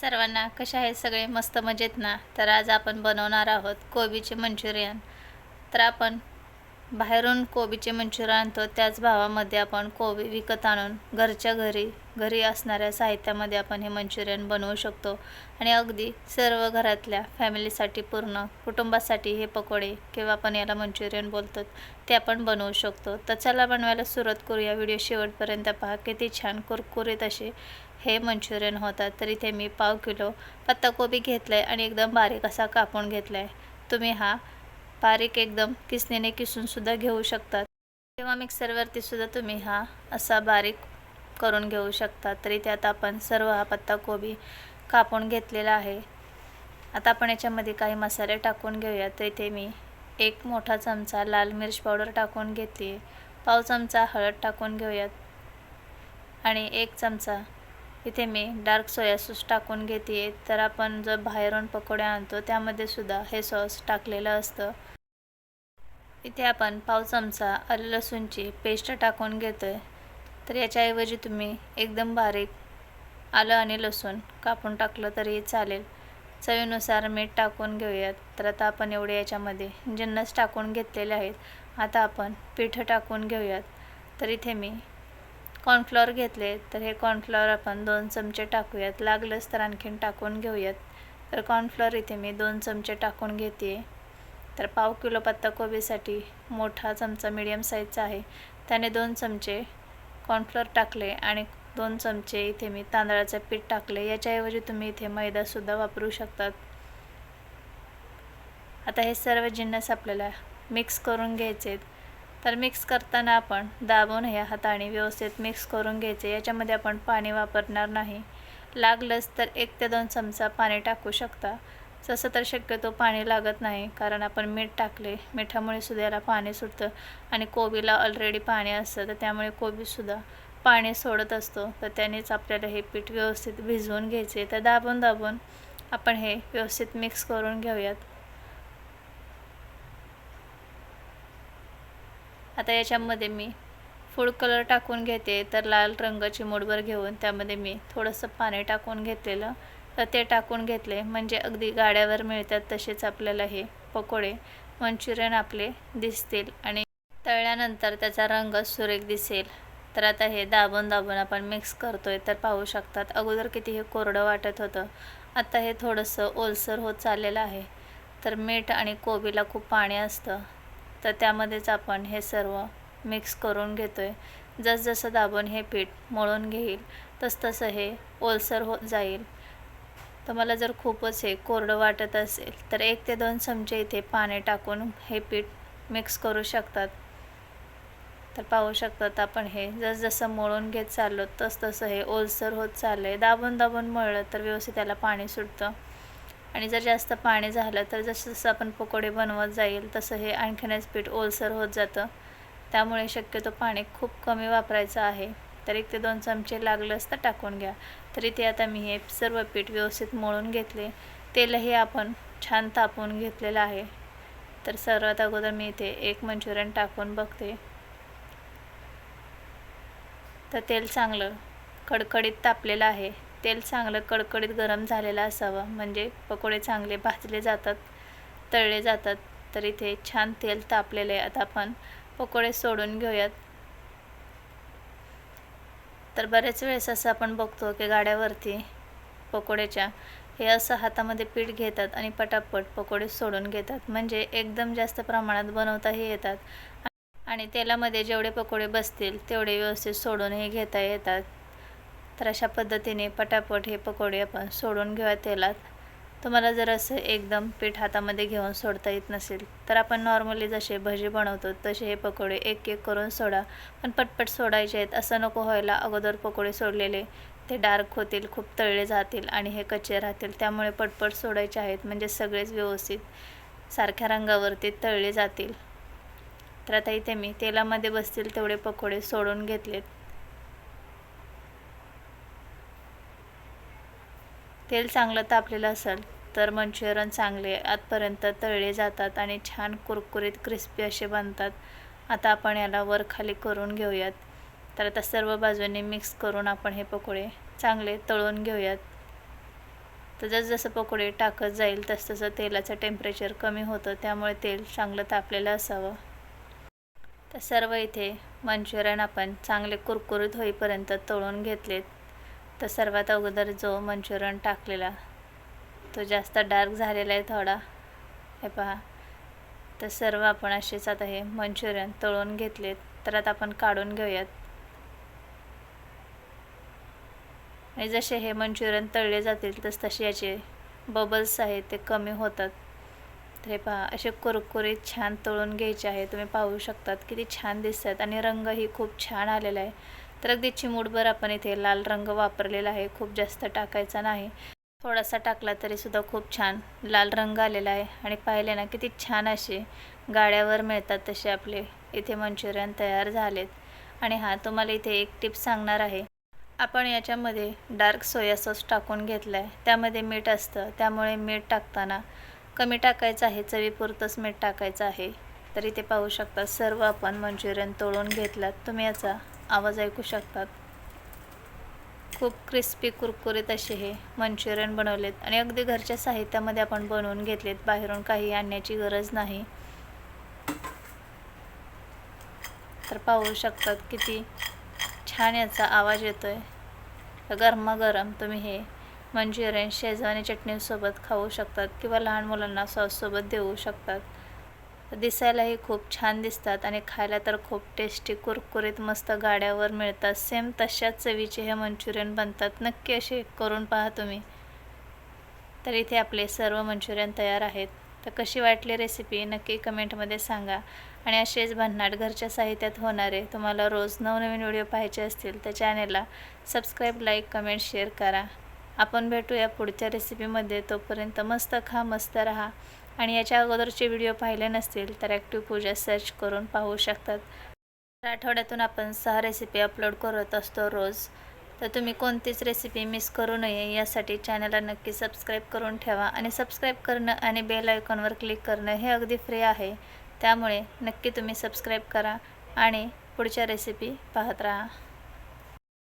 सर्वांना कसे आहेत सगळे? मस्त मजेत ना? तर आज आपण बनवणार आहोत कोबीचे मंचुरियन. तर आपण बाहेरून कोबीचे मंचुरियन आणतो. त्याच भावामध्ये आपण कोबी विकत आणून घरच्या घरी घरी असणाऱ्या साहित्यामध्ये आपण हे मंचुरियन बनवू शकतो. आणि अगदी सर्व घरातल्या फॅमिलीसाठी पूर्ण कुटुंबासाठी हे पकोडे किंवा आपण याला मंचुरियन बोलतो ते आपण बनवू शकतो. तर चला बनवायला सुरुवात करूया. व्हिडिओ शेवटपर्यंत पहा. किती छान कुरकुरीत असे हे मंचुरियन होतात. तर इथे मी पाव किलो पत्ताकोबी घेतला आहे आणि एकदम बारीक असा कापून घेतला आहे तुम्ही हा बारीक एकदम किसणीने किसूनसुद्धा घेऊ शकतात. किंवा मिक्सरवरतीसुद्धा तुम्ही हा असा बारीक करून घेऊ शकता तरी त्यात आपण सर्व हा पत्ताकोबी कापून घेतलेला आहे. आता आपण याच्यामध्ये काही मसाले टाकून घेऊया तर इथे मी एक मोठा चमचा लाल मिर्च पावडर टाकून घेतली आहे पाव चमचा हळद टाकून घेऊयात आणि एक चमचा इथे मी डार्क सोया सॉस टाकून घेते तर आपण जर बाहेरून पकोडे आणतो त्यामध्ये सुद्धा हे सॉस टाकलेलं असतं. इथे आपण पाव चमचा आलं लसूणची पेस्ट टाकून घेतो आहे तर याच्याऐवजी तुम्ही एकदम बारीक आलं आणि लसूण कापून टाकलं तरी चालेल. चवीनुसार मीठ टाकून घेऊयात. तर आता आपण एवढे याच्यामध्ये जिन्नस टाकून घेतलेले आहेत. आता आपण पिठं टाकून घेऊयात. तर इथे मी कॉर्नफ्लॉवर घेतले. तर हे कॉर्नफ्लॉवर आपण दोन चमचे टाकूयात. लागलंच तर आणखीन टाकून घेऊयात. तर कॉर्नफ्लॉवर इथे मी दोन चमचे टाकून घेते. तर पाव किलो पत्ताकोबीसाठी मोठा चमचा मीडियम साईजचा आहे. त्याने दोन चमचे कॉर्नफ्लोअर टाकले आणि दोन चमचे इथे मी तांदळाचं पीठ टाकले. याच्याऐवजी तुम्ही इथे मैदासुद्धा वापरू शकतात. आता हे सर्व जिन्नस आपल्याला मिक्स करून घ्यायचे तर मिक्स करताना आपण दाबून ह्या हाताने व्यवस्थित मिक्स करून घ्यायचे. याच्यामध्ये आपण पाणी वापरणार नाही. लागलंच तर एक ते दोन चमचा पाणी टाकू शकता. तसं तर शक्यतो पाणी लागत नाही कारण आपण मीठ टाकले मिठामुळे सुद्धा याला पाणी सुटतं आणि कोबीला ऑलरेडी पाणी असतं तर त्यामुळे कोबीसुद्धा पाणी सोडत असतो. तर त्यानेच आपल्याला हे पीठ व्यवस्थित भिजवून घ्यायचे. तर दाबून दाबून आपण हे व्यवस्थित मिक्स करून घेऊयात. आता याच्यामध्ये मी फूड कलर टाकून घेते तर लाल रंगाची मोडभर घेऊन त्यामध्ये मी थोडंसं पाणी टाकून घेतलेलं. तर ते टाकून घेतले. म्हणजे अगदी गाड्यावर मिळतात तसेच आपल्याला हे पकोडे. मंचुरियन आपले दिसतील आणि तळल्यानंतर त्याचा रंग सुरेख दिसेल. तर आता हे दाबून दाबून आपण मिक्स करतो आहे तर पाहू शकतात अगोदर किती हे कोरडं वाटत होतं. आता हे थोडंसं ओलसर होत चाललेलं आहे. तर मीठ आणि कोबीला खूप पाणी असतं. तर त्यामध्येच आपण हे सर्व मिक्स करून घेतो आहे जसजसं दाबून हे पीठ मळून घेईल तसतसं हे ओलसर होत जाईल. तर मला जर खूपच हे कोरडं वाटत असेल तर एक ते दोन चमचे इथे पाणी टाकून हे पीठ मिक्स करू शकतात. तर पाहू शकतात आपण हे. जसजसं मळून घेत चाललो तसतसं हे ओलसर होत चाललं आहे दाबून दाबून मळलं तर व्यवस्थित त्याला पाणी सुटतं. आणि जर जास्त पाणी झालं तर जसं जसं आपण पकोडे बनवत जाईल तसं हे आणखीनच पीठ ओलसर होत जातं. त्यामुळे शक्यतो पाणी खूप कमी वापरायचं आहे. तर एक ते दोन चमचे लागलंच तर टाकून घ्या. तर इथे आता मी हे सर्व पीठ व्यवस्थित मळून घेतले. तेलही आपण छान तापवून घेतलेलं आहे. तर सर्वात अगोदर मी इथे एक मंचुरियन टाकून बघते. तर तेल चांगलं कडकडीत तापलेलं आहे. तेल चांगलं कडकडीत गरम झालेलं असावं. म्हणजे पकोडे चांगले भाजले जातात तळले जातात. तर इथे छान तेल तापलेले आहे. आता आपण पकोडे सोडून घेऊयात. तर बरेच वेळेस असं आपण बघतो की गाड्यावरती पकोड्याच्या हे असं हातामध्ये पीठ घेतात आणि पटापट पकोडे सोडून घेतात. म्हणजे एकदम जास्त प्रमाणात बनवताही येतात. आणि तेलामध्ये जेवढे पकोडे बसतील तेवढे व्यवस्थित सोडूनही घेता येतात. तर अशा पद्धतीने पटापट हे पकोडे आपण सोडून घेऊया तेलात तुम्हाला जर असं एकदम पीठ हातामध्ये घेऊन सोडता येत नसेल तर आपण नॉर्मली जसे भजी बनवतो तसे हे पकोडे एक एक करून सोडा. पण पटपट सोडायचे आहेत असं नको व्हायला अगोदर पकोडे सोडलेले. ते डार्क होतील खूप तळले जातील आणि हे कच्चे राहतील. त्यामुळे पटपट सोडायचे आहेत म्हणजे सगळेच व्यवस्थित सारख्या रंगावरती तळले जातील. तर आता इथे मी तेलामध्ये बसतील तेवढे पकोडे सोडून घेतलेत. तेल चांगलं तापलेलं असेल तर मंचुरियन चांगले आतपर्यंत तळले जातात आणि छान कुरकुरीत क्रिस्पी असे बनतात. आता आपण याला वर खाली करून घेऊयात. तर आता सर्व बाजूंनी मिक्स करून आपण हे पकोडे चांगले तळून घेऊयात. तर जसजसं पकोडे टाकत जाईल तसतसं तेलाचं टेम्परेचर कमी होतं त्यामुळे तेल चांगलं तापलेलं असावं. तर सर्व इथे मंचुरियन आपण चांगले कुरकुरीत होईपर्यंत तळून घेतलेत. तर सर्वात अगोदर जो मंचुरियन टाकलेला तो जास्त डार्क झालेला आहे थोडा. हे पहा. तर सर्व आपण असेच आता हे मंचुरियन तळून घेतलेत. तर आता आपण काढून घेऊयात. आणि जसे हे मंचुरियन तळले जातील तस तसे याचे बबल्स आहेत ते कमी होतात. तर हे पहा असे कुरकुरीत छान तळून घ्यायचे आहे. तुम्ही पाहू शकतात किती छान दिसतात. आणि रंगही खूप छान आलेला आहे. तर अगदी चिमूटभर आपण इथे लाल रंग वापरलेला आहे. खूप जास्त टाकायचा नाही. थोडासा टाकला तरीसुद्धा खूप छान लाल रंग आलेला आहे. आणि पाहिले ना किती छान असे गाड्यावर मिळतात तसे आपले इथे मंचुरियन तयार झालेत. आणि हां तुम्हाला इथे एक टिप सांगणार आहे. आपण याच्यामध्ये डार्क सोया सॉस टाकून घेतला आहे त्यामध्ये मीठ असतं. त्यामुळे मीठ टाकताना कमी टाकायचं आहे. चवीपुरतंच मीठ टाकायचं आहे. तर इथे पाहू शकता सर्व आपण मंचुरियन तोडून घेतलात. तुम्ही याचा आवाज ऐकू शकतात. खूप क्रिस्पी कुरकुरीत असे हे मंचुरियन बनवलेत. आणि अगदी घरच्या साहित्यामध्ये आपण बनवून घेतलेत. बाहेरून काही आणण्याची गरज नाही. तर पाहू शकतात किती छान याचा आवाज येतो आहे गरमागरम तुम्ही हे मंचुरियन शेजवानी चटणीसोबत खाऊ शकतात किंवा लहान मुलांना सॉससोबत देऊ शकतात. दिसायलाही खूप छान दिसतात आणि खायला तर खूप टेस्टी कुरकुरीत मस्त गाड्यावर मिळतात. सेम तशाच चवीचे हे मंचुरियन बनतात. नक्की असे करून पहा तुम्ही. तर इथे आपले सर्व मंचुरियन तयार आहेत. तर कशी वाटली रेसिपी नक्की कमेंटमध्ये सांगा. आणि असेच भन्नाट घरच्या साहित्यात होणारे तुम्हाला रोज नवनवीन व्हिडिओ पाहायचे असतील तर चॅनेलला सबस्क्राईब लाईक कमेंट शेअर करा. आपण भेटूया पुढच्या रेसिपीमध्ये तोपर्यंत मस्त खा मस्त राहा. आणि याच्या अगोदरचे व्हिडिओ पाहिले नसतील तर ॲक्टिव्ह पूजा सर्च करून पाहू शकतात. आठवड्यातून आपण सहा रेसिपी अपलोड करत असतो रोज. तर तुम्ही कोणतीच रेसिपी मिस करू नये यासाठी चॅनलला नक्की सबस्क्राईब करून ठेवा आणि सबस्क्राईब करणं आणि बेल आयकॉनवर क्लिक करणं हे अगदी फ्री आहे. त्यामुळे नक्की तुम्ही सबस्क्राईब करा आणि पुढच्या रेसिपी पाहत राहा.